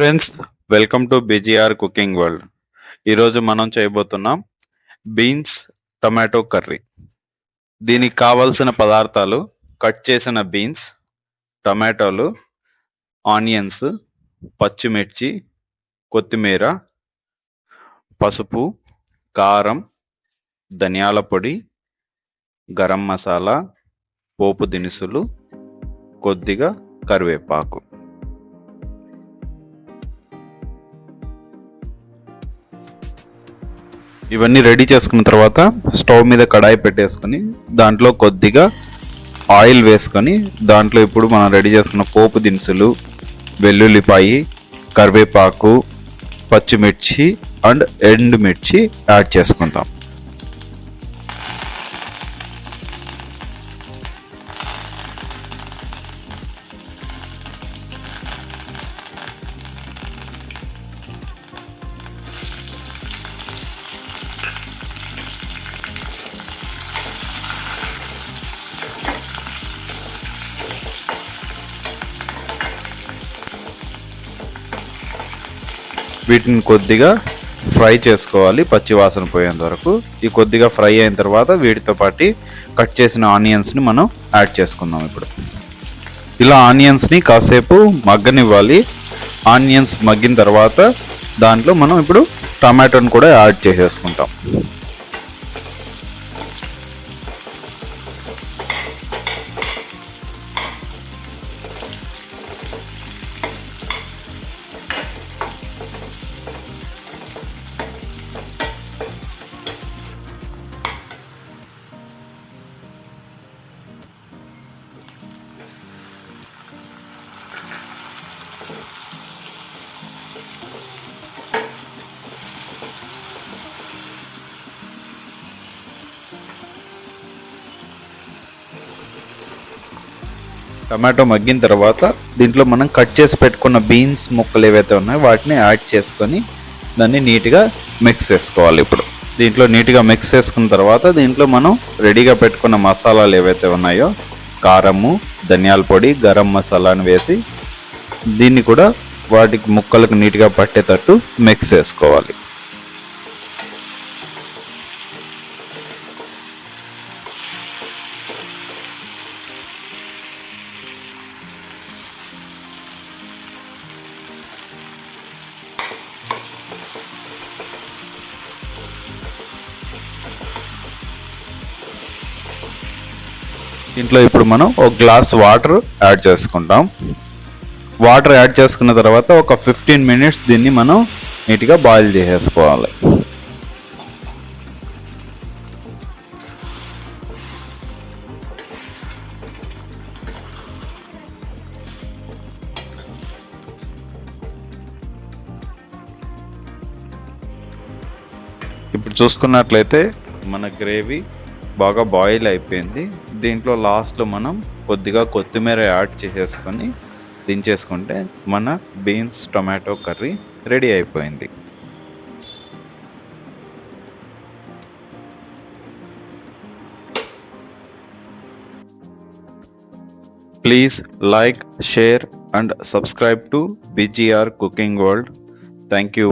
Friends welcome to BGR cooking world ఈరోజు మనం చేయబోతున్నాం బీన్స్ టమాటో కర్రీ దీనికి కావలసిన పదార్థాలు కట్ చేసిన బీన్స్ టమాటోలు ఆనియన్స్ పచ్చిమిర్చి కొత్తిమీర పసుపు కారం ధనియాల పొడి గరం మసాలా పోపు దినుసులు కొద్దిగా కరివేపాకు. ఇవన్నీ రెడీ చేసుకున్న తర్వాత స్టవ్ మీద కడాయి పెట్టేసుకొని దాంట్లో కొద్దిగా ఆయిల్ వేసుకొని దాంట్లో ఇప్పుడు మనం రెడీ చేసుకున్న పోపు దినుసులు వెల్లుల్లిపాయి కరివేపాకు పచ్చిమిర్చి అండ్ ఎండుమిర్చి యాడ్ చేసుకుంటాం వీటిని కొద్దిగా ఫ్రై చేసుకోవాలి పచ్చి వాసన పోయేంత వరకు. ఈ కొద్దిగా ఫ్రై అయిన తర్వాత వీటితో పాటు కట్ చేసిన ఆనియన్స్ని మనం యాడ్ చేసుకుందాం ఇప్పుడు. ఇలా ఆనియన్స్ని కాసేపు మగ్గనివ్వాలి. ఆనియన్స్ మగ్గిన తర్వాత దాంట్లో మనం ఇప్పుడు టమాటోని కూడా యాడ్ చేసేసుకుంటాం. టమాటో మగ్గిన తర్వాత దీంట్లో మనం కట్ చేసి పెట్టుకున్న బీన్స్ ముక్కలు ఏవైతే ఉన్నాయో వాటిని యాడ్ చేసుకొని దాన్ని నీట్గా మిక్స్ చేసుకోవాలి ఇప్పుడు. దీంట్లో నీట్గా మిక్స్ చేసుకున్న తర్వాత దీంట్లో మనం రెడీగా పెట్టుకున్న మసాలాలు ఏవైతే ఉన్నాయో కారము ధనియాల పొడి గరం మసాలాను వేసి దీన్ని కూడా వాటికి ముక్కలకు నీట్గా పట్టేటట్టు మిక్స్ చేసుకోవాలి. దీంట్లో ఇప్పుడు మనం ఒక గ్లాస్ వాటర్ యాడ్ చేసుకుంటాం. వాటర్ యాడ్ చేసుకున్న తర్వాత ఒక ఫిఫ్టీన్ మినిట్స్ దీన్ని మనం నీట్గా బాయిల్ చేసేసుకోవాలి. ఇప్పుడు చూసుకున్నట్లయితే మన గ్రేవీ బాగా బాయిల్ అయిపోయింది. దీంట్లో లాస్ట్లో మనం కొద్దిగా కొత్తిమీర యాడ్ చేసేసుకొని దించేసుకుంటే మన బీన్స్ టొమాటో కర్రీ రెడీ అయిపోయింది. Please like share and subscribe to BGR cooking world thank you